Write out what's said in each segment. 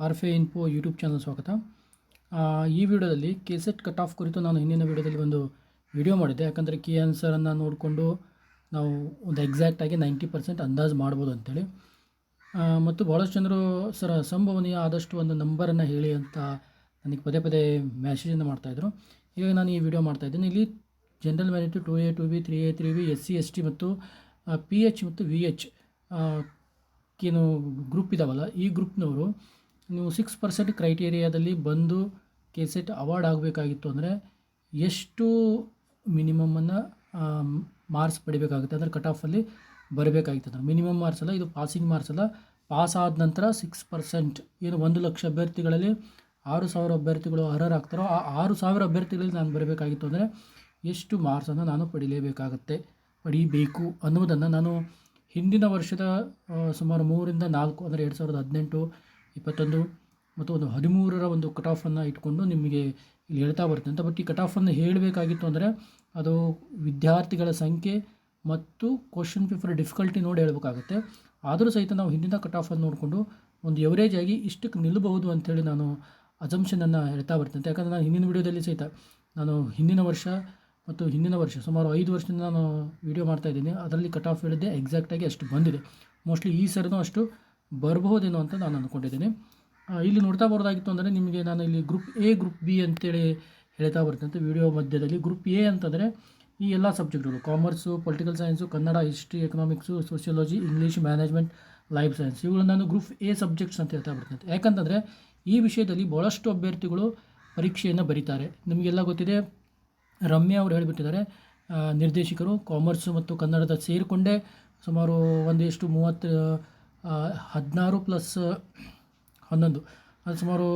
ಆರ್ಫೆ info YouTube channel ಸ್ವಾಗತ. ಈ ವಿಡಿಯೋದಲ್ಲಿ ಕೆಸೆಟ್ ಕಟ್ ಆಫ್ ಕುರಿತು ನಾನು ಹಿಂದಿನ ವಿಡಿಯೋದಲ್ಲಿ ಒಂದು ವಿಡಿಯೋ ಮಾಡಿದ್ದೆ. ಯಾಕಂದರೆ ಕೀ ಆನ್ಸರನ್ನು ನೋಡಿಕೊಂಡು ನಾವು ಒಂದು ಎಕ್ಸಾಕ್ಟಾಗಿ ನೈಂಟಿ ಪರ್ಸೆಂಟ್ ಅಂದಾಜು ಮಾಡ್ಬೋದು ಅಂತೇಳಿ. ಆ, ಮತ್ತು ಭಾಳಷ್ಟು ಜನರು ಸರ ಸಂಭವನೀಯ ಆದಷ್ಟು ಒಂದು ನಂಬರನ್ನು ಹೇಳಿ ಅಂತ ನನಗೆ ಪದೇ ಪದೇ ಮೆಸೇಜನ್ನು ಮಾಡ್ತಾಯಿದ್ರು ಈಗ ನಾನು ಈ ವಿಡಿಯೋ ಮಾಡ್ತಾಯಿದ್ದೀನಿ ಇಲ್ಲಿ general merit two A two B three A three B S C S T ಮತ್ತು ಪಿ ಎಚ್ ಮತ್ತು ವಿ ಎಚ್ ಏನು ಗ್ರೂಪ್ ಇದಾವಲ್ಲ ಈ ಗ್ರೂಪ್ನವರು ನೀವು ಸಿಕ್ಸ್ ಪರ್ಸೆಂಟ್ ಕ್ರೈಟೇರಿಯಾದಲ್ಲಿ ಬಂದು ಕೆಸೆಟ್ ಅವಾರ್ಡ್ ಆಗಬೇಕಾಗಿತ್ತು ಅಂದರೆ ಎಷ್ಟು ಮಿನಿಮಮನ್ನು ಮಾರ್ಕ್ಸ್ ಪಡಿಬೇಕಾಗುತ್ತೆ ಅಂದರೆ ಕಟ್ ಆಫಲ್ಲಿ ಬರಬೇಕಾಗಿತ್ತು ಅಂದರೆ ಮಿನಿಮಮ್ ಮಾರ್ಕ್ಸ್ ಅಲ್ಲ, ಇದು ಪಾಸಿಂಗ್ ಮಾರ್ಕ್ಸ್ ಅಲ್ಲ. ಪಾಸ್ ಆದ ನಂತರ ಸಿಕ್ಸ್ ಪರ್ಸೆಂಟ್ ಏನು ಒಂದು ಲಕ್ಷ ಅಭ್ಯರ್ಥಿಗಳಲ್ಲಿ ಆರು ಸಾವಿರ ಅಭ್ಯರ್ಥಿಗಳು ಅರ್ಹರಾಗ್ತಾರೋ ಆ ಆರು ಸಾವಿರ ಅಭ್ಯರ್ಥಿಗಳಲ್ಲಿ ನಾನು ಬರಬೇಕಾಗಿತ್ತು ಅಂದರೆ ಎಷ್ಟು ಮಾರ್ಕ್ಸನ್ನು ನಾನು ಪಡಿಲೇಬೇಕಾಗತ್ತೆ, ಪಡೀಬೇಕು ಅನ್ನೋದನ್ನು ನಾನು ಹಿಂದಿನ ವರ್ಷದ ಸುಮಾರು ಮೂರಿಂದ ನಾಲ್ಕು ಅಂದರೆ ಎರಡು ಸಾವಿರದ ಹದಿನೆಂಟು ಇಪ್ಪತ್ತೊಂದು ಮತ್ತು ಒಂದು ಹದಿಮೂರರ ಒಂದು ಕಟ್ ಆಫನ್ನು ಇಟ್ಕೊಂಡು ನಿಮಗೆ ಇಲ್ಲಿ ಹೇಳ್ತಾ ಬರುತ್ತೆ ಅಂತ ಬಟ್ ಈ ಕಟ್ ಆಫನ್ನು ಹೇಳಬೇಕಾಗಿತ್ತು ಅಂದರೆ ಅದು ವಿದ್ಯಾರ್ಥಿಗಳ ಸಂಖ್ಯೆ ಮತ್ತು ಕ್ವಶನ್ ಪೇಪರ್ ಡಿಫಿಕಲ್ಟಿ ನೋಡಿ ಹೇಳಬೇಕಾಗುತ್ತೆ. ಆದರೂ ಸಹಿತ ನಾವು ಹಿಂದಿನ ಕಟ್ ಆಫನ್ನು ನೋಡಿಕೊಂಡು ಒಂದು ಎವರೇಜ್ ಆಗಿ ಇಷ್ಟಕ್ಕೆ ನಿಲ್ಲಬಹುದು ಅಂಥೇಳಿ ನಾನು ಅಜಂಪ್ಷನನ್ನು ಹೇಳ್ತಾ ಬರ್ತೇನೆ. ಯಾಕಂದರೆ ನಾನು ಹಿಂದಿನ ವಿಡಿಯೋದಲ್ಲಿ ಸಹಿತ ನಾನು ಹಿಂದಿನ ವರ್ಷ ಮತ್ತು ಹಿಂದಿನ ವರ್ಷ ಸುಮಾರು ಐದು ವರ್ಷದಿಂದ ನಾನು ವಿಡಿಯೋ ಮಾಡ್ತಾ ಇದ್ದೀನಿ. ಅದರಲ್ಲಿ ಕಟ್ ಆಫ್ ಹೇಳಿದ್ದೆ. ಎಕ್ಸಾಕ್ಟಾಗಿ ಅಷ್ಟು ಬಂದಿದೆ. ಮೋಸ್ಟ್ಲಿ ಈ ಸರ್ನೂ ಅಷ್ಟು ಬರಬಹುದೇನೋ ಅಂತ ನಾನು ಅಂದ್ಕೊಂಡಿದ್ದೀನಿ. ಇಲ್ಲಿ ನೋಡ್ತಾ ಬರೋದಾಗಿತ್ತು ಅಂದರೆ ನಿಮಗೆ ನಾನು ಇಲ್ಲಿ ಗ್ರೂಪ್ ಎ ಗ್ರೂಪ್ ಬಿ ಅಂತೇಳಿ ಹೇಳ್ತಾ ಬರ್ತೀನಿ ಅಂತ ವಿಡಿಯೋ ಮಧ್ಯದಲ್ಲಿ. ಗ್ರೂಪ್ ಎ ಅಂತಂದರೆ ಈ ಎಲ್ಲ ಸಬ್ಜೆಕ್ಟ್ಗಳು commerce political science Kannada history economics sociology English management life science ಇವುಗಳನ್ನ ನಾನು ಗ್ರೂಪ್ ಎ ಸಬ್ಜೆಕ್ಟ್ಸ್ ಅಂತ ಹೇಳ್ತಾ ಬರ್ತೇನೆ ಯಾಕಂತಂದರೆ ಈ ವಿಷಯದಲ್ಲಿ ಭಾಳಷ್ಟು ಅಭ್ಯರ್ಥಿಗಳು ಪರೀಕ್ಷೆಯನ್ನು ಬರೀತಾರೆ. ನಿಮಗೆಲ್ಲ ಗೊತ್ತಿದೆ, ರಮ್ಯಾ ಅವರು ಹೇಳಿಬಿಟ್ಟಿದ್ದಾರೆ ನಿರ್ದೇಶಕರು ಕಾಮರ್ಸು ಮತ್ತು ಕನ್ನಡದ ಸೇರಿಕೊಂಡೇ ಸುಮಾರು ಒಂದಿಷ್ಟು ಮೂವತ್ತು ಹದಿನಾರು ಪ್ಲಸ್ ಹನ್ನೊಂದು. ಅದು ಸುಮಾರು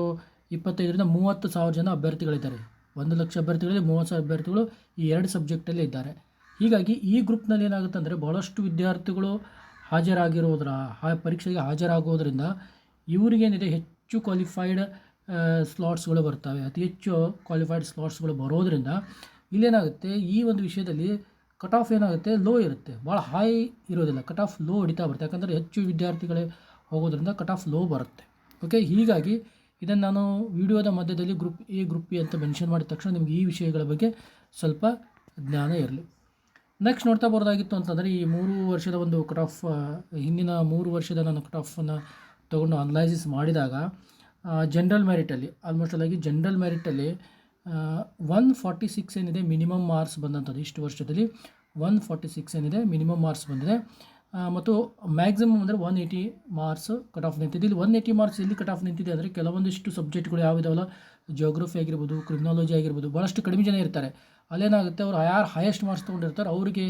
ಇಪ್ಪತ್ತೈದರಿಂದ ಮೂವತ್ತು ಸಾವಿರ ಜನ ಅಭ್ಯರ್ಥಿಗಳಿದ್ದಾರೆ. ಒಂದು ಲಕ್ಷ ಅಭ್ಯರ್ಥಿಗಳಲ್ಲಿ ಮೂವತ್ತು ಸಾವಿರ ಅಭ್ಯರ್ಥಿಗಳು ಈ ಎರಡು ಸಬ್ಜೆಕ್ಟಲ್ಲೇ ಇದ್ದಾರೆ. ಹೀಗಾಗಿ ಈ ಗ್ರೂಪ್ನಲ್ಲಿ ಏನಾಗುತ್ತೆ ಅಂದರೆ ಭಾಳಷ್ಟು ವಿದ್ಯಾರ್ಥಿಗಳು ಹಾಜರಾಗಿರೋದ್ರ ಆ ಪರೀಕ್ಷೆಗೆ ಹಾಜರಾಗೋದ್ರಿಂದ ಇವರಿಗೇನಿದೆ ಹೆಚ್ಚು ಕ್ವಾಲಿಫೈಡ್ ಸ್ಲಾಟ್ಸ್ಗಳು ಬರ್ತವೆ. ಅತಿ ಹೆಚ್ಚು ಕ್ವಾಲಿಫೈಡ್ ಸ್ಲಾಟ್ಸ್ಗಳು ಬರೋದರಿಂದ ಇಲ್ಲೇನಾಗುತ್ತೆ ಈ ಒಂದು ವಿಷಯದಲ್ಲಿ ಕಟ್ ಆಫ್ ಏನಾಗುತ್ತೆ? ಲೋ ಇರುತ್ತೆ. ಭಾಳ ಹೈ ಇರೋದಿಲ್ಲ. ಕಟ್ ಆಫ್ ಲೋ ಹಿಡಿತಾ ಬರುತ್ತೆ. ಯಾಕಂದರೆ ಹೆಚ್ಚು ವಿದ್ಯಾರ್ಥಿಗಳೇ ಹೋಗೋದ್ರಿಂದ ಕಟ್ ಆಫ್ ಲೋ ಬರುತ್ತೆ. ಓಕೆ ಹೀಗಾಗಿ ಇದನ್ನು ನಾನು ವಿಡಿಯೋದ ಮಧ್ಯದಲ್ಲಿ ಗ್ರೂಪ್ ಎ ಗ್ರೂಪ್ ಬಿ ಅಂತ ಮೆನ್ಷನ್ ಮಾಡಿದ ತಕ್ಷಣ ನಿಮಗೆ ಈ ವಿಷಯಗಳ ಬಗ್ಗೆ ಸ್ವಲ್ಪ ಜ್ಞಾನ ಇರಲಿ. ನೆಕ್ಸ್ಟ್ ನೋಡ್ತಾ ಬರೋದಾಗಿತ್ತು ಅಂತಂದರೆ ಈ ಮೂರು ವರ್ಷದ ಒಂದು ಕಟ್ ಆಫ್ ಹಿಂದಿನ ಮೂರು ವರ್ಷದ ನಾನು ಕಟ್ ಆಫನ್ನು ತೊಗೊಂಡು ಅನಲೈಸಿಸ್ ಮಾಡಿದಾಗ ಜನರಲ್ ಮೆರಿಟಲ್ಲಿ ಆಲ್ಮೋಸ್ಟ್ ಅಲ್ಲಾಗಿ ಜನರಲ್ ಮೆರಿಟಲ್ಲಿ ಒನ್ ಫಾರ್ಟಿ ಸಿಕ್ಸ್ ಏನಿದೆ ಮಿನಿಮಮ್ ಮಾರ್ಕ್ಸ್ ಬಂದಂಥದ್ದು ಇಷ್ಟು ವರ್ಷದಲ್ಲಿ. ಒನ್ ಫಾರ್ಟಿ ಸಿಕ್ಸ್ ಏನಿದೆ ಮಿನಿಮಮ್ ಮಾರ್ಕ್ಸ್ ಬಂದಿದೆ. ಮತ್ತು ಮ್ಯಾಕ್ಸಿಮಮ್ ಅಂದರೆ one eighty marks cut off ನಿಂತಿದೆ. ಇಲ್ಲಿ ಒನ್ ಏಯ್ಟಿ ಮಾರ್ಕ್ಸ್ ಎಲ್ಲಿ ಕಟ್ ಆಫ್ ನಿಂತಿದೆ ಅಂದರೆ ಕೆಲವೊಂದಿಷ್ಟು ಸಬ್ಜೆಕ್ಟ್ಗಳು ಯಾವಿದಾವಲ್ಲ? ಜೋಗ್ರಫಿ ಆಗಿರ್ಬೋದು ಕ್ರಿಮಿನಾಲಜಿ ಆಗಿರ್ಬೋದು ಭಾಳಷ್ಟು ಕಡಿಮೆ ಜನ ಇರ್ತಾರೆ. ಅಲ್ಲೇನಾಗುತ್ತೆ? ಅವರು ಯಾರು ಹೈಯೆಸ್ಟ್ ಮಾರ್ಕ್ಸ್ ತೊಗೊಂಡಿರ್ತಾರೆ ಅವರಿಗೆ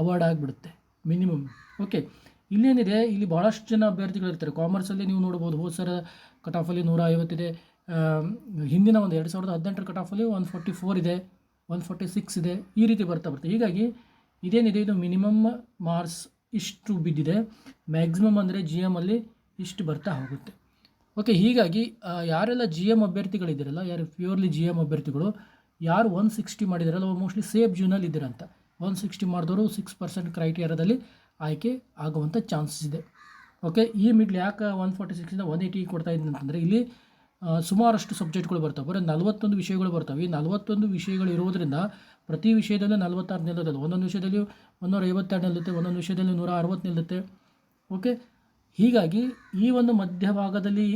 ಅವಾರ್ಡ್ ಆಗಿಬಿಡುತ್ತೆ ಮಿನಿಮಮ್ ಓಕೆ ಇಲ್ಲೇನಿದೆ? ಇಲ್ಲಿ ಭಾಳಷ್ಟು ಜನ ಅಭ್ಯರ್ಥಿಗಳು ಇರ್ತಾರೆ ಕಾಮರ್ಸಲ್ಲಿ ನೀವು ನೋಡ್ಬೋದು ಹೋದ ಸರ ಕಟ್ ಆಫಲ್ಲಿ ನೂರ ಐವತ್ತಿದೆ ಹಿಂದಿನ ಒಂದು ಎರಡು ಸಾವಿರದ ಹದಿನೆಂಟರ ಕಟ್ ಆಫಲ್ಲಿ ಒನ್ ಫೋರ್ಟಿ ಫೋರ್ ಇದೆ ಒನ್ ಫೋರ್ಟಿ ಸಿಕ್ಸ್ ಇದೆ, ಈ ರೀತಿ ಬರ್ತಾ ಬರುತ್ತೆ. ಹೀಗಾಗಿ ಇದೇನಿದೆ? ಇದು ಮಿನಿಮಮ್ ಮಾರ್ಕ್ಸ್ ಇಷ್ಟು ಬಿದ್ದಿದೆ. ಮ್ಯಾಕ್ಸಿಮಮ್ ಅಂದರೆ ಜಿ ಎಮಲ್ಲಿ ಇಷ್ಟು ಬರ್ತಾ ಹೋಗುತ್ತೆ. ಓಕೆ ಹೀಗಾಗಿ ಯಾರೆಲ್ಲ ಜಿ ಎಂ ಅಭ್ಯರ್ಥಿಗಳಿದ್ದೀರಲ್ಲ, ಯಾರು ಪ್ಯೂರ್ಲಿ ಜಿ ಎಂ ಅಭ್ಯರ್ಥಿಗಳು, ಯಾರು ಒನ್ ಸಿಕ್ಸ್ಟಿ ಮಾಡಿದಾರಲ್ಲ ಮೋಸ್ಟ್ಲಿ ಸೇಫ್ ಜೂನಲ್ಲಿ ಇದ್ದೀರಂತ. ಒನ್ ಸಿಕ್ಸ್ಟಿ ಮಾಡಿದವರು ಸಿಕ್ಸ್ ಪರ್ಸೆಂಟ್ ಕ್ರೈಟೇರಿಯಾದಲ್ಲಿ ಆಯ್ಕೆ ಆಗುವಂಥ ಚಾನ್ಸಸ್ ಇದೆ. ಓಕೆ ಈ ಮಿಡ್ಲ್ ಯಾಕೆ ಒನ್ ಫೋರ್ಟಿ ಸಿಕ್ಸಿಂದ ಒನ್ ಏಯ್ಟಿ ಕೊಡ್ತಾ ಇದ್ದೀನಿ ಅಂತಂದರೆ ಇಲ್ಲಿ ಸುಮಾರಷ್ಟು ಸಬ್ಜೆಕ್ಟ್ಗಳು ಬರ್ತವೆ. ಬರೀ ನಲವತ್ತೊಂದು ವಿಷಯಗಳು ಬರ್ತವೆ. ಈ ನಲವತ್ತೊಂದು ವಿಷಯಗಳು ಇರೋದ್ರಿಂದ ಪ್ರತಿ ವಿಷಯದಲ್ಲೂ ನಲವತ್ತಾರು ನಿಲ್ಲೋದಿಲ್ಲ ಒಂದೊಂದು ವಿಷಯದಲ್ಲಿ ಒಂದೂರ ಐವತ್ತೆರಡು ನಿಲ್ಲುತ್ತೆ, ಒಂದೊಂದು ವಿಷಯದಲ್ಲಿ ನೂರ ಅರವತ್ತು ನಿಲ್ಲುತ್ತೆ. ಓಕೆ? ಹೀಗಾಗಿ ಈ ಒಂದು ಮಧ್ಯಭಾಗದಲ್ಲಿ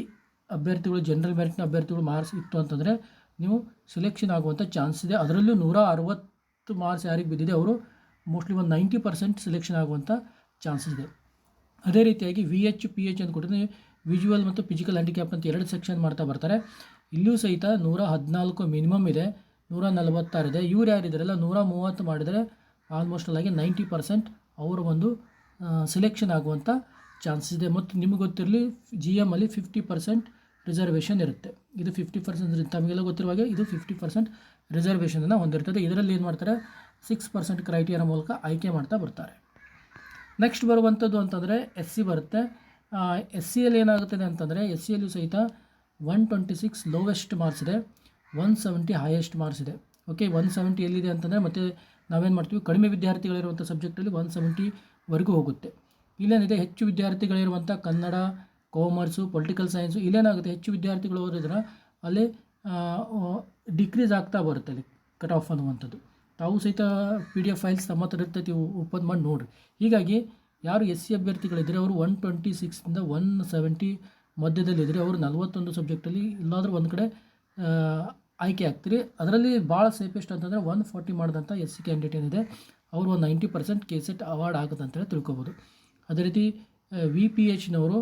ಅಭ್ಯರ್ಥಿಗಳು, ಜನರಲ್ ಮೆರಿಟ್ನ ಅಭ್ಯರ್ಥಿಗಳು ಮಾರ್ಕ್ಸ್ ಇತ್ತು ಅಂತಂದರೆ ನೀವು ಸೆಲೆಕ್ಷನ್ ಆಗುವಂಥ ಚಾನ್ಸ್ ಇದೆ. ಅದರಲ್ಲೂ ನೂರ ಅರವತ್ತು ಮಾರ್ಕ್ಸ್ ಯಾರಿಗೆ ಬಿದ್ದಿದೆ ಅವರು? ಮೋಸ್ಟ್ಲಿ ಒಂದು ನೈಂಟಿ ಪರ್ಸೆಂಟ್ ಸೆಲೆಕ್ಷನ್ ಆಗುವಂಥ ಚಾನ್ಸಸ್ ಇದೆ. ಅದೇ ರೀತಿಯಾಗಿ ವಿ ಎಚ್ ಪಿ ಎಚ್ ಅಂತ ಕೊಟ್ಟರೆ ವಿಜುವಲ್ ಮತ್ತು ಫಿಸಿಕಲ್ ಹ್ಯಾಂಡಿಕ್ಯಾಪ್ ಅಂತ ಎರಡು ಸೆಕ್ಷನ್ ಮಾಡ್ತಾ ಬರ್ತಾರೆ. ಇಲ್ಲೂ ಸಹಿತ ನೂರ ಹದಿನಾಲ್ಕು ಮಿನಿಮಮ್ ಇದೆ. ನೂರ ನಲವತ್ತಾರು ಇದೆ. ಇವ್ರು ಯಾರಿದ್ದಾರಲ್ಲ ನೂರ ಮೂವತ್ತು ಮಾಡಿದರೆ ಆಲ್ಮೋಸ್ಟ್ ಆಗಿ ನೈಂಟಿ ಪರ್ಸೆಂಟ್ ಅವರು ಒಂದು ಸೆಲೆಕ್ಷನ್ ಆಗುವಂಥ ಚಾನ್ಸಸ್ ಇದೆ. ಮತ್ತು ನಿಮಗೆ ಗೊತ್ತಿರಲಿ ಜಿ ಅಲ್ಲಿ ಫಿಫ್ಟಿ ಪರ್ಸೆಂಟ್ ರಿಸರ್ವೇಷನ್ ಇರುತ್ತೆ. ಇದು ಫಿಫ್ಟಿ ಪರ್ಸೆಂಟ್ ತಮಗೆಲ್ಲ ಗೊತ್ತಿರುವ ಹಾಗೆ ಇದು ಫಿಫ್ಟಿ ಪರ್ಸೆಂಟ್ ರಿಸರ್ವೇಷನನ್ನು ಹೊಂದಿರ್ತದೆ. ಇದರಲ್ಲಿ ಏನು ಮಾಡ್ತಾರೆ? ಸಿಕ್ಸ್ ಪರ್ಸೆಂಟ್ ಕ್ರೈಟೀರಿಯಾ ಮೂಲಕ ಆಯ್ಕೆ ಮಾಡ್ತಾ ಬರ್ತಾರೆ. ನೆಕ್ಸ್ಟ್ ಬರುವಂಥದ್ದು ಅಂತಂದರೆ ಎಸ್ ಸಿ ಬರುತ್ತೆ. ಎಸ್ ಸಿಯಲ್ಲಿ ಏನಾಗುತ್ತದೆ ಅಂತಂದರೆ ಎಸ್ ಸಿ ಎಲ್ಲು ಸಹಿತ one twenty six lowest marks ಇದೆ ಒನ್ ಸೆವೆಂಟಿ ಹೈಯೆಸ್ಟ್ ಮಾರ್ಕ್ಸ್ ಇದೆ. ಓಕೆ ಒನ್ ಸೆವೆಂಟಿ ಎಲ್ಲಿದೆ ಅಂತಂದರೆ ಮತ್ತೆ ನಾವೇನು ಮಾಡ್ತೀವಿ, ಕಡಿಮೆ ವಿದ್ಯಾರ್ಥಿಗಳಿರುವಂಥ ಸಬ್ಜೆಕ್ಟಲ್ಲಿ ಒನ್ ಸೆವೆಂಟಿವರೆಗೂ ಹೋಗುತ್ತೆ. ಇಲ್ಲೇನಿದೆ, ಹೆಚ್ಚು ವಿದ್ಯಾರ್ಥಿಗಳಿರುವಂಥ ಕನ್ನಡ ಕಾಮರ್ಸು ಪೊಲಿಟಿಕಲ್ ಸೈನ್ಸು ಇಲ್ಲೇನಾಗುತ್ತೆ, ಹೆಚ್ಚು ವಿದ್ಯಾರ್ಥಿಗಳು ಓದಿದ್ರೆ ಅಲ್ಲಿ ಡಿಕ್ರೀಸ್ ಆಗ್ತಾ ಬರುತ್ತೆ ಅಲ್ಲಿ ಕಟ್ ಆಫ್ ಅನ್ನುವಂಥದ್ದು. ತಾವು ಸಹಿತ ಪಿ ಡಿ ಎಫ್ ಫೈಲ್ಸ್ ತಮ್ಮ ಹತ್ರ ಇರ್ತೈತಿ ಓಪನ್ ಮಾಡಿ ನೋಡಿರಿ. ಹೀಗಾಗಿ ಯಾರು ಎಸ್ ಸಿ ಅಭ್ಯರ್ಥಿಗಳಿದ್ದರೆ ಅವರು ಒನ್ ಟ್ವೆಂಟಿ ಸಿಕ್ಸಿಂದ ಒನ್ ಸೆವೆಂಟಿ ಮಧ್ಯದಲ್ಲಿದ್ದರೆ ಅವರು ನಲವತ್ತೊಂದು ಸಬ್ಜೆಕ್ಟಲ್ಲಿ ಇಲ್ಲಾದರೂ ಒಂದು ಕಡೆ ಆಯ್ಕೆ ಆಗ್ತೀರಿ. ಅದರಲ್ಲಿ ಭಾಳ ಸೇಫೆಸ್ಟ್ ಅಂತಂದರೆ ಒನ್ ಫಾರ್ಟಿ ಮಾಡಿದಂಥ ಎಸ್ ಸಿ ಕ್ಯಾಂಡಿಡೇಟ್ ಏನಿದೆ, ಅವರು ಒಂದು ninety percent K SET award ಆಗುತ್ತೆ ಅಂತೇಳಿ ತಿಳ್ಕೊಬೋದು. ಅದೇ ರೀತಿ ವಿ ಪಿ ಎಚ್ನವರು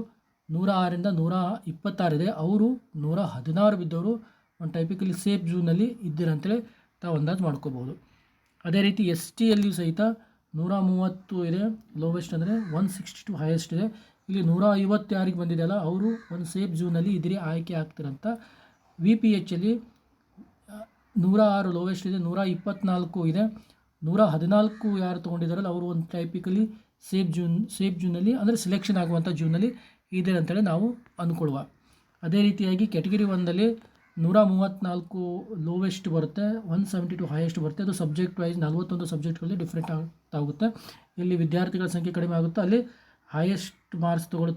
ನೂರ ಆರರಿಂದ ನೂರ ಇಪ್ಪತ್ತಾರಿದೆ ಅವರು ನೂರ ಹದಿನಾರು ಬಿದ್ದವರು ಒಂದು ಟೈಪಿಕಲಿ ಸೇಫ್ ಝೂನಲ್ಲಿ ಇದ್ದೀರಂತೇಳಿ ತಾವು ಅಂದಾಜು ಮಾಡ್ಕೋಬೋದು. ಅದೇ ರೀತಿ ಎಸ್ ಟಿಯಲ್ಲಿಯೂ ಸಹಿತ ನೂರ ಮೂವತ್ತು ಇದೆ ಲೋವೆಸ್ಟ್ ಅಂದರೆ ಒನ್ ಸಿಕ್ಸ್ಟಿ ಟು ಹೈಯೆಸ್ಟ್ ಇದೆ. ಇಲ್ಲಿ ನೂರ ಐವತ್ತು ಯಾರಿಗೆ ಬಂದಿದೆಯಲ್ಲ ಅವರು ಒಂದು ಸೇಫ್ ಜೂನಲ್ಲಿ ಇದ್ರೆ ಆಯ್ಕೆ ಆಗ್ತಿರಂತ. ವಿ ಪಿ ಎಚ್ಚಲ್ಲಿ ನೂರ ಆರು ಲೋವೆಸ್ಟ್ ಇದೆ ನೂರ ಇಪ್ಪತ್ನಾಲ್ಕು ಇದೆ. ನೂರ ಹದಿನಾಲ್ಕು ಯಾರು ತೊಗೊಂಡಿದ್ದಾರಲ್ಲ ಅವರು ಒಂದು ಟೈಪಿಕಲಿ ಸೇಫ್ ಜೂನ್ ಸೇಫ್ ಜೂನಲ್ಲಿ ಅಂದರೆ ಸೆಲೆಕ್ಷನ್ ಆಗುವಂಥ ಜೂನಲ್ಲಿ ಇದೆ ಅಂತೇಳಿ ನಾವು ಅಂದ್ಕೊಳ್ಳುವ ಅದೇ ರೀತಿಯಾಗಿ ಕೆಟಗರಿ ಒಂದಲ್ಲಿ ನೂರ ಮೂವತ್ತ್ನಾಲ್ಕು ಲೋವೆಸ್ಟ್ ಬರುತ್ತೆ ಒನ್ ಸೆವೆಂಟಿ ಟು ಹೈಯೆಸ್ಟ್ ಬರುತ್ತೆ. ಅದು ಸಬ್ಜೆಕ್ಟ್ ವೈಸ್ ನಲ್ವತ್ತೊಂದು ಸಬ್ಜೆಕ್ಟ್ಗಳಲ್ಲಿ ಡಿಫ್ರೆಂಟ್ ಆಗುತ್ತೆ. ಇಲ್ಲಿ ವಿದ್ಯಾರ್ಥಿಗಳ ಸಂಖ್ಯೆ ಕಡಿಮೆ ಆಗುತ್ತೆ. ಅಲ್ಲಿ ಹೈಯೆಸ್ಟ್ ಮಾರ್ಕ್ಸ್ ತೊಗೊಳ್ಳೋ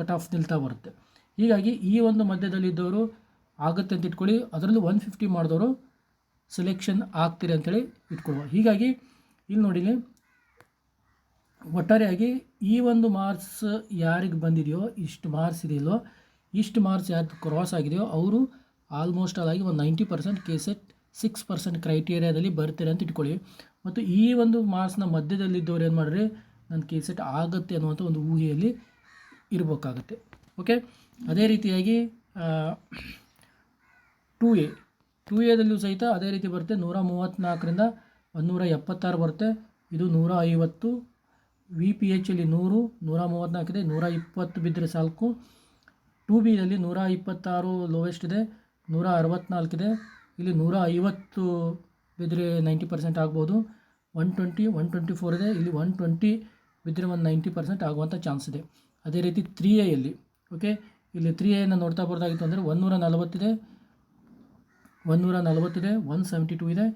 ಕಟ್ ಆಫ್ ನಿಲ್ತಾ ಬರುತ್ತೆ. ಹೀಗಾಗಿ ಈ ಒಂದು ಮಧ್ಯದಲ್ಲಿದ್ದವರು ಆಗುತ್ತೆ ಅಂತ ಇಟ್ಕೊಳ್ಳಿ. ಅದರಲ್ಲಿ ಒನ್ ಫಿಫ್ಟಿ ಮಾಡಿದವರು ಸೆಲೆಕ್ಷನ್ ಆಗ್ತೀರಿ ಅಂತೇಳಿ ಇಟ್ಕೊಳ್ಳುವ. ಹೀಗಾಗಿ ಇಲ್ಲಿ ನೋಡಿ ಇಲ್ಲಿ ಒಟ್ಟಾರೆಯಾಗಿ ಈ ಒಂದು ಮಾರ್ಕ್ಸ್ ಯಾರಿಗೆ ಬಂದಿದೆಯೋ, ಇಷ್ಟು ಮಾರ್ಕ್ಸ್ ಇದೆಯಲ್ಲೋ ಇಷ್ಟು ಮಾರ್ಕ್ಸ್ ಯಾರು ಕ್ರಾಸ್ ಆಗಿದೆಯೋ, ಅವರು ಆಲ್ಮೋಸ್ಟ್ ಆಗಿ ಒಂದು ninety percent K SET six percent ಕ್ರೈಟೀರಿಯಾದಲ್ಲಿ ಬರ್ತಾರೆ ಅಂತ ಇಟ್ಕೊಳ್ಳಿ. ಮತ್ತು ಈ ಒಂದು ಮಾರ್ಕ್ಸ್ನ ಮಧ್ಯದಲ್ಲಿದ್ದವ್ರು ಏನು ಮಾಡ್ರಿ? ನನ್ನ ಕೆ ಸೆಟ್ ಆಗುತ್ತೆ ಅನ್ನುವಂಥ ಒಂದು ಊಹೆಯಲ್ಲಿ ಇರಬೇಕಾಗತ್ತೆ. ಓಕೆ ಅದೇ ರೀತಿಯಾಗಿ ಟೂ ಎ ಟೂ ಎದಲ್ಲೂ ಸಹಿತ ಅದೇ ರೀತಿ ಬರುತ್ತೆ. ನೂರ ಮೂವತ್ತ್ನಾಲ್ಕರಿಂದ ಒಂದೂರ ಎಪ್ಪತ್ತಾರು ಬರುತ್ತೆ. ಇದು ನೂರ ಐವತ್ತು ವಿ ಪಿ ಎಚ್ಚಲ್ಲಿ ನೂರು ನೂರ ಮೂವತ್ತ್ನಾಲ್ಕಿದೆ ನೂರ ಇಪ್ಪತ್ತು ಬಿದ್ದರೆ ಸಾಕು ಟೂ ಬಿಯಲ್ಲಿ ನೂರ ಇಪ್ಪತ್ತಾರು ಲೋವೆಸ್ಟ್ ಇದೆ. ನೂರ ಅರವತ್ತ್ನಾಲ್ಕಿದೆ ಇಲ್ಲಿ ನೂರ ಐವತ್ತು ಬಿದ್ದರೆ ನೈಂಟಿ ಪರ್ಸೆಂಟ್ ಆಗ್ಬೋದು. One twenty one twenty four ಇದೆ. ಇಲ್ಲಿ ಒನ್ ಟ್ವೆಂಟಿ ಬಿದ್ದರೆ ಒಂದು ನೈಂಟಿ ಪರ್ಸೆಂಟ್ ಆಗುವಂಥ ಚಾನ್ಸ್ ಇದೆ. ಅದೇ ರೀತಿ ತ್ರೀ ಎಯಲ್ಲಿ, ಓಕೆ? ಇಲ್ಲಿ ತ್ರೀ ಎನ ನೋಡ್ತಾ ಬರೋದಾಗಿತ್ತು ಅಂದರೆ ಒಂದೂರ ನಲವತ್ತಿದೆ ಒಂದೂರ ನಲವತ್ತಿದೆ ಒನ್ ಸೆವೆಂಟಿ ಟೂ ಇದೆ.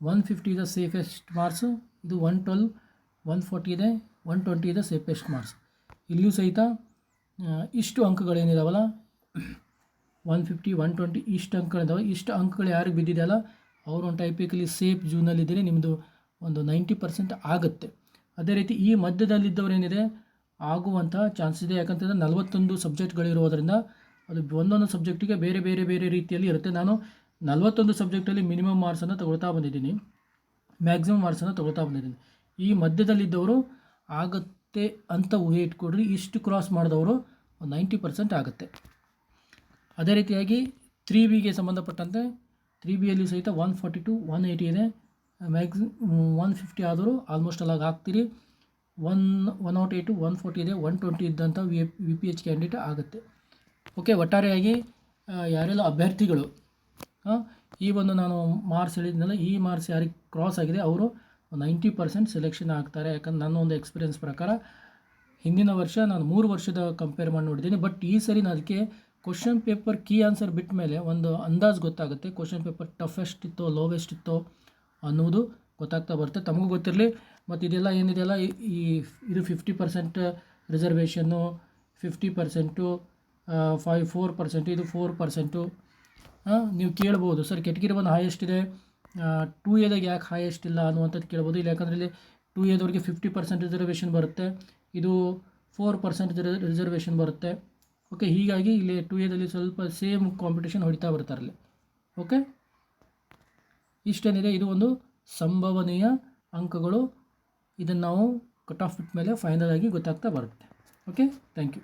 ಒನ್ ಫಿಫ್ಟಿ ಇದೆ ಸೇಫೆಸ್ಟ್ ಮಾರ್ಕ್ಸ್ ಇದು ಒನ್ ಟ್ವೆಲ್, ಒನ್ ಫೋರ್ಟಿ ಇದೆ. ಒನ್ ಟ್ವೆಂಟಿ ಇದೆ ಸೇಫೆಸ್ಟ್ ಮಾರ್ಕ್ಸ್ ಇಲ್ಲಿಯೂ ಸಹಿತ ಇಷ್ಟು ಅಂಕಗಳೇನಿದಾವಲ್ಲ? ಒನ್ ಫಿಫ್ಟಿ ಒನ್ ಟ್ವೆಂಟಿ ಇಷ್ಟು ಅಂಕಗಳಿದಾವೆ ಇಷ್ಟು ಅಂಕಗಳು ಯಾರಿಗೆ ಬಿದ್ದಿದೆಯಲ್ಲ ಅವರು ಒಂದು ಟೈಪಿಕಲಿ ಸೇಫ್ ಜೂನಲ್ಲಿದ್ದರೆ ನಿಮ್ಮದು ಒಂದು ನೈಂಟಿ ಪರ್ಸೆಂಟ್ ಆಗುತ್ತೆ. ಅದೇ ರೀತಿ ಈ ಮಧ್ಯದಲ್ಲಿದ್ದವರೇನಿದೆ ಆಗುವಂಥ ಚಾನ್ಸ್ ಇದೆ. ಯಾಕಂತಂದರೆ ನಲವತ್ತೊಂದು ಸಬ್ಜೆಕ್ಟ್ಗಳಿರೋದರಿಂದ ಅದು ಒಂದೊಂದು ಸಬ್ಜೆಕ್ಟಿಗೆ ಬೇರೆ ಬೇರೆ ಬೇರೆ ರೀತಿಯಲ್ಲಿ ಇರುತ್ತೆ. ನಾನು ನಲವತ್ತೊಂದು ಸಬ್ಜೆಕ್ಟಲ್ಲಿ ಮಿನಿಮಮ್ ಮಾರ್ಕ್ಸನ್ನು ತಗೊಳ್ತಾ ಬಂದಿದ್ದೀನಿ. ಮ್ಯಾಕ್ಸಿಮಮ್ ಮಾರ್ಕ್ಸನ್ನು ತಗೊಳ್ತಾ ಬಂದಿದ್ದೀನಿ. ಈ ಮಧ್ಯದಲ್ಲಿದ್ದವರು ಆಗುತ್ತೆ ಅಂತ ಊಹೆ ಇಟ್ಕೊಡ್ರಿ ಇಷ್ಟು ಕ್ರಾಸ್ ಮಾಡಿದವರು ನೈಂಟಿ ಪರ್ಸೆಂಟ್ ಆಗುತ್ತೆ. ಅದೇ ರೀತಿಯಾಗಿ ತ್ರೀ ಬಿಗೆ ಸಂಬಂಧಪಟ್ಟಂತೆ ತ್ರೀ ಬಿಯಲ್ಲಿ ಸಹಿತ one forty two one eighty ಇದೆ. ಮ್ಯಾಕ್ಸಿ ಒನ್ ಫಿಫ್ಟಿ ಆದರೂ ಆಲ್ಮೋಸ್ಟ್ ಅಲ್ಲಾಗ ಹಾಕ್ತೀರಿ. One one nought eight one forty ಇದೆ. ಒನ್ ಟ್ವೆಂಟಿ ಇದ್ದಂಥ ವಿ ಪಿ ಎಚ್ ಕ್ಯಾಂಡಿಡೇಟ್ ಆಗುತ್ತೆ. ಓಕೆ ಒಟ್ಟಾರೆಯಾಗಿ ಯಾರೆಲ್ಲ ಅಭ್ಯರ್ಥಿಗಳು ಈ ಒಂದು ನಾನು ಮಾರ್ಕ್ಸ್ ಹೇಳಿದ್ನಲ್ಲ, ಈ ಮಾರ್ಕ್ಸ್ ಯಾರಿಗೆ ಕ್ರಾಸ್ ಆಗಿದೆ, ಅವರು ನೈಂಟಿ ಪರ್ಸೆಂಟ್ ಸೆಲೆಕ್ಷನ್ ಆಗ್ತಾರೆ. ಯಾಕಂದ್ರೆ ನನ್ನ ಒಂದು ಎಕ್ಸ್ಪೀರಿಯನ್ಸ್ ಪ್ರಕಾರ, ಹಿಂದಿನ ವರ್ಷ ನಾನು ಮೂರು ವರ್ಷದ ಕಂಪೇರ್ ಮಾಡಿ ನೋಡಿದ್ದೀನಿ. ಬಟ್ ಈ ಸರಿ ನಾನು ಅದಕ್ಕೆ ಕ್ವಶನ್ ಪೇಪರ್ ಕೀ ಆನ್ಸರ್ ಬಿಟ್ಟ ಮೇಲೆ ಒಂದು ಅಂದಾಜು ಗೊತ್ತಾಗುತ್ತೆ. ಕ್ವಶನ್ ಪೇಪರ್ ಟಫೆಸ್ಟ್ ಇತ್ತೋ ಲೋವೆಸ್ಟ್ ಇತ್ತೋ ಅನ್ನೋದು ಗೊತ್ತಾಗ್ತಾ ಬರುತ್ತೆ. ತಮಗೂ ಗೊತ್ತಿರಲಿ. ಮತ್ತು ಇದೆಲ್ಲ ಏನಿದೆಯಲ್ಲ ಈ- ಈ ಇದು fifty percent reservation fifty percent five four percent ಇದು ಫೋರ್ ಪರ್ಸೆಂಟು ನೀವು ಕೇಳ್ಬೋದು. ಸರ್, ಕೆಟಗಿರಿ ಒಂದು ಹೈಯೆಸ್ಟ್ ಇದೆ. ಟೂ ಎದಾಗ ಯಾಕೆ ಹೈಯೆಸ್ಟ್ ಇಲ್ಲ ಅನ್ನುವಂಥದ್ದು ಕೇಳ್ಬೋದು. ಇಲ್ಲ ಯಾಕಂದರೆ ಇಲ್ಲಿ ಟೂ ಎದವ್ರಿಗೆ ಫಿಫ್ಟಿ ಪರ್ಸೆಂಟ್ ರಿಸರ್ವೇಷನ್ ಬರುತ್ತೆ. ಇದು ಫೋರ್ ಪರ್ಸೆಂಟ್ ರಿಸರ್ವೇಷನ್ ಬರುತ್ತೆ. ಓಕೆ ಹೀಗಾಗಿ ಇಲ್ಲಿ ಟು ಎದಲ್ಲಿ ಸ್ವಲ್ಪ ಸೇಮ್ ಕಾಂಪಿಟೇಷನ್ ಹೊಡಿತಾ ಬರ್ತಾರೆ ಅಲ್ಲಿ. ಓಕೆ ಇಷ್ಟೇನಿದೆ, ಇದು ಒಂದು ಸಂಭವನೀಯ ಅಂಕಗಳು. ಇದನ್ನು ನಾವು ಕಟ್ ಆಫ್ ಬಿಟ್ಟ ಮೇಲೆ ಫೈನಲ್ ಆಗಿ ಗೊತ್ತಾಗ್ತಾ ಬರುತ್ತೆ. Okay thank you